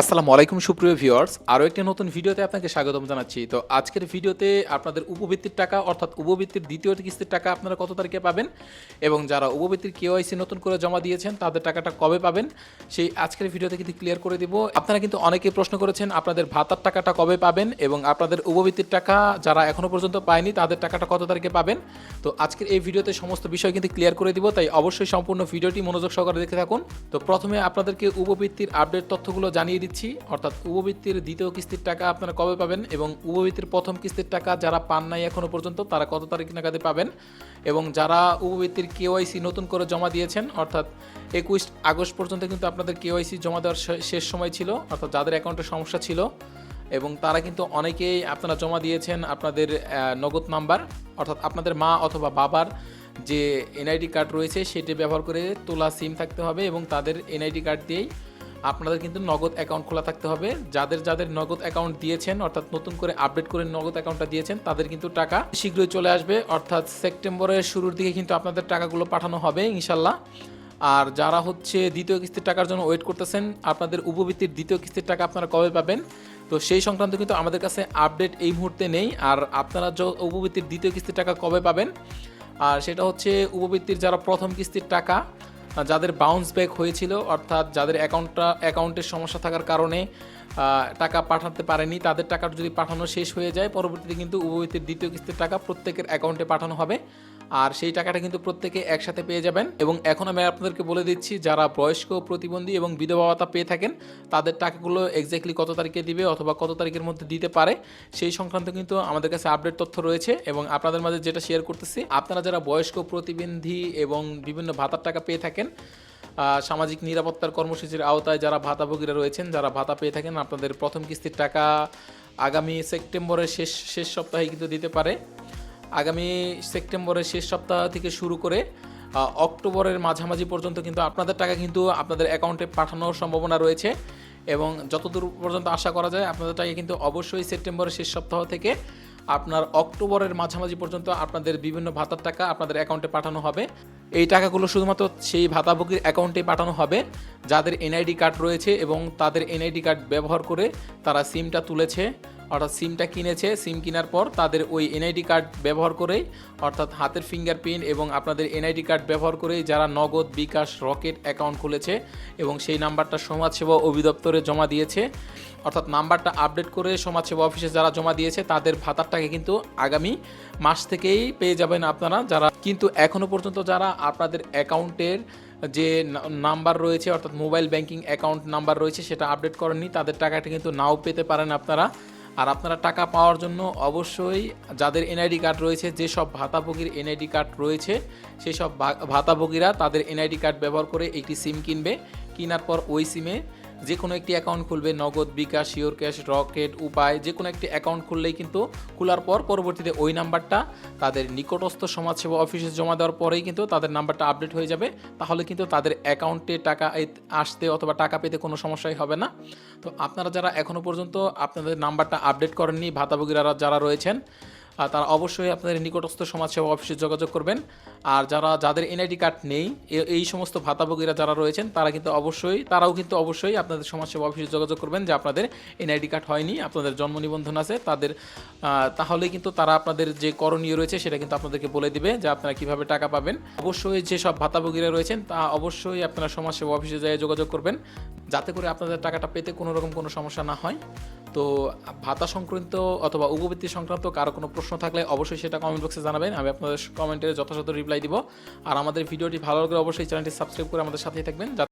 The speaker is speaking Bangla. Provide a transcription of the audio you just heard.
আসসালামু আলাইকুম, সুপ্রিয় ভিউয়ার্স। আরও একটি নতুন ভিডিওতে আপনাকে স্বাগতম জানাচ্ছি। তো আজকের ভিডিওতে আপনাদের উপবৃত্তির টাকা, অর্থাৎ উপবৃত্তির দ্বিতীয় কিস্তির টাকা আপনারা কত তারিখে পাবেন? এবং যারা উপবৃত্তির কেওয়াইসি নতুন করে জমা দিয়েছেন, তাদের টাকাটা কবে পাবেন? সেই আজকের ভিডিওতে কিন্তু ক্লিয়ার করে দিব। আপনারা কিন্তু অনেকে প্রশ্ন করেছেন, আপনাদের ভাতার টাকাটা কবে পাবেন? এবং আপনাদের উপবৃত্তির টাকা যারা এখনও পর্যন্ত পায়নি, তাদের টাকাটা কত তারিখে পাবেন? তো আজকের এই ভিডিওতে সমস্ত বিষয় কিন্তু ক্লিয়ার করে দিব। তাই অবশ্যই সম্পূর্ণ ভিডিওটি মনোযোগ সহকারে দেখে থাকুন। তো প্রথমে আপনাদেরকে উপবৃত্তির আপডেট তথ্যগুলো জানিয়ে দিচ্ছি, অর্থাৎ উপবৃত্তির দ্বিতীয় কিস্তির টাকা আপনারা কবে পাবেন এবং উপবৃত্তির প্রথম কিস্তির টাকা যারা পান নাই এখনও পর্যন্ত, তারা কত তারিখ নাগাদে পাবেন? এবং যারা উপবৃত্তির কেওয়াইসি নতুন করে জমা দিয়েছেন, অর্থাৎ একুশ আগস্ট পর্যন্ত কিন্তু আপনাদের কেওয়াইসি জমা দেওয়ার শেষ সময় ছিল, অর্থাৎ যাদের অ্যাকাউন্টে সমস্যা ছিল, এবং তারা কিন্তু অনেকেই আপনারা জমা দিয়েছেন আপনাদের নগদ নাম্বার, অর্থাৎ আপনাদের মা অথবা বাবার যে এনআইডি কার্ড রয়েছে, সেটি ব্যবহার করে তোলা সিম থাকতে হবে এবং তাদের এনআইডি কার্ড দিয়েই আপনাদের কিন্তু নগদ অ্যাকাউন্ট খোলা থাকতে হবে। যাদের যাদের নগদ অ্যাকাউন্ট দিয়েছেন, অর্থাৎ নতুন করে আপডেট করে নগদ অ্যাকাউন্টটা দিয়েছেন, তাদের কিন্তু টাকা শীঘ্রই চলে আসবে। অর্থাৎ সেপ্টেম্বরের শুরুর দিকে কিন্তু আপনাদের টাকাগুলো পাঠানো হবে ইনশাল্লাহ আর যারা হচ্ছে দ্বিতীয় কিস্তির টাকার জন্য ওয়েট করতেছেন, আপনাদের উপবৃত্তির দ্বিতীয় কিস্তির টাকা আপনারা কবে পাবেন? তো সেই সংক্রান্ত কিন্তু আমাদের কাছে আপডেট এই মুহূর্তে নেই। আর আপনারা উপবৃত্তির দ্বিতীয় কিস্তির টাকা কবে পাবেন? আর সেটা হচ্ছে উপবৃত্তির যারা প্রথম কিস্তির টাকা যাদের বাউন্স ব্যাক হয়েছিল, অর্থাৎ যাদের অ্যাকাউন্টটা অ্যাকাউন্টের সমস্যা থাকার কারণে টাকা পাঠাতে পারেনি, তাদের টাকাটা যদি পাঠানো শেষ হয়ে যায়, পরবর্তীতে কিন্তু উভয়তের দ্বিতীয় কিস্তির টাকা প্রত্যেকের অ্যাকাউন্টে পাঠানো হবে। আর সেই টাকাটা কিন্তু প্রত্যেকে একসাথে পেয়ে যাবেন। এবং এখন আমি আপনাদেরকে বলে দিচ্ছি, যারা বয়স্ক, প্রতিবন্ধী এবং বিধবা ভাতা পেয়ে থাকেন, তাদের টাকাগুলো এক্স্যাক্টলি কত তারিখে দিবে অথবা কত তারিখের মধ্যে দিতে পারে, সেই সংক্রান্ত কিন্তু আমাদের কাছে আপডেট তথ্য রয়েছে। এবং আপনাদের মাঝে যেটা শেয়ার করতেছি, আপনারা যারা বয়স্ক, প্রতিবন্ধী এবং বিভিন্ন ভাতার টাকা পেয়ে থাকেন সামাজিক নিরাপত্তার কর্মসূচির আওতায় যারা ভাতাভোগীরা রয়েছেন, যারা ভাতা পেয়ে থাকেন, আপনাদের প্রথম কিস্তির টাকা আগামী সেপ্টেম্বরের শেষ শেষ সপ্তাহে কিন্তু দিতে পারে। আগামী সেপ্টেম্বরের শেষ সপ্তাহ থেকে শুরু করে অক্টোবরের মাঝামাঝি পর্যন্ত কিন্তু আপনাদের টাকা কিন্তু আপনাদের অ্যাকাউন্টে পাঠানোর সম্ভাবনা রয়েছে। এবং যতদূর পর্যন্ত আশা করা যায়, আপনাদের টাকা কিন্তু অবশ্যই সেপ্টেম্বরের শেষ সপ্তাহ থেকে আপনার অক্টোবরের মাঝামাঝি পর্যন্ত আপনাদের বিভিন্ন ভাতার টাকা আপনাদের অ্যাকাউন্টে পাঠানো হবে। এই টাকাগুলো শুধুমাত্র সেই ভাতাভোগীর অ্যাকাউন্টে পাঠানো হবে, যাদের এনআইডি কার্ড রয়েছে এবং তাদের এনআইডি কার্ড ব্যবহার করে তারা সিমটা তুলেছে। অর্থাৎ সিমটা কিনেছে, সিম কেনার পর তাদের ওই এনআইডি কার্ড ব্যবহার করেই, অর্থাৎ হাতের ফিঙ্গারপ্রিন্ট এবং আপনাদের এনআইডি কার্ড ব্যবহার করেই যারা নগদ, বিকাশ, রকেট অ্যাকাউন্ট খুলেছে এবং সেই নাম্বারটা সমাজসেবা অধিদপ্তরে জমা দিয়েছে, অর্থাৎ নাম্বারটা আপডেট করে সমাজসেবা অফিসে যারা জমা দিয়েছে, তাদের ভাতারটাকে কিন্তু আগামী মাস থেকেই পেয়ে যাবেন আপনারা যারা, কিন্তু এখনও পর্যন্ত যারা আপনাদের অ্যাকাউন্টের যে নাম্বার রয়েছে, অর্থাৎ মোবাইল ব্যাংকিং অ্যাকাউন্ট নাম্বার রয়েছে, সেটা আপডেট করেননি, তাদের টাকাটা কিন্তু নাও পেতে পারেন আপনারা। আর আপনারা টাকা পাওয়ার জন্য অবশ্যই যাদের এনআইডি কার্ড রয়েছে যেসব ভাতাভোগীর এনআইডি কার্ড রয়েছে সেসব ভাতাভোগীরা তাদের এনআইডি কার্ড ব্যবহার করে একটি সিম কিনবে। কেনার পর ওই সিমে যে কোনো একটি অ্যাকাউন্ট খুলবে, নগদ, বিকাশ শিওর ক্যাশ রকেট উপায় যে কোনো একটি অ্যাকাউন্ট খুললেই কিন্তু খোলার পর পরবর্তীতে ওই নাম্বারটা তাদের নিকটস্থ সমাজসেবা অফিসে জমা দেওয়ার পরেই কিন্তু তাদের নাম্বারটা আপডেট হয়ে যাবে। তাহলে কিন্তু তাদের অ্যাকাউন্টে টাকা আসতে অথবা টাকা পেতে কোনো সমস্যাই হবে না। তো আপনারা যারা এখনও পর্যন্ত আপনাদের নাম্বারটা আপডেট করেননি, ভাতাভোগীরা যারা রয়েছেন তারা অবশ্যই আপনাদের নিকটস্থ সমাজসেবা অফিসে যোগাযোগ করবেন। আর যারা, যাদের এনআইডি কার্ড নেই এই সমস্ত ভাতাভোগীরা যারা রয়েছেন, তারা কিন্তু অবশ্যই, তারাও কিন্তু অবশ্যই আপনাদের সমাজসেবা অফিসে যোগাযোগ করবেন যে আপনাদের এনআইডি কার্ড হয়নি, আপনাদের জন্ম নিবন্ধন আছে, তাদের তাহলে কিন্তু তারা আপনাদের যে করণীয় রয়েছে সেটা কিন্তু আপনাদেরকে বলে দিবে যে আপনারা কীভাবে টাকা পাবেন। অবশ্যই যেসব ভাতাভোগীরা রয়েছেন, তা অবশ্যই আপনারা সমাজসেবা অফিসে যেয়ে যোগাযোগ করবেন। যাতে করে আপনাদের টাকাটা পেতে কোনো রকম কোনো সমস্যা না হয়। তো ভাতা সংক্রান্ত অথবা উপবৃত্তি সংক্রান্ত কারও কোনো প্রশ্ন থাকলে অবশ্যই সেটা কমেন্ট বক্সে জানাবেন। আমি আপনাদের কমেন্টে যথাযথ রিপ্লাই দিব। আর আমাদের ভিডিওটি ভালো লাগলে অবশ্যই চ্যানেলটি সাবস্ক্রাইব করে আমাদের সাথেই থাকবেন।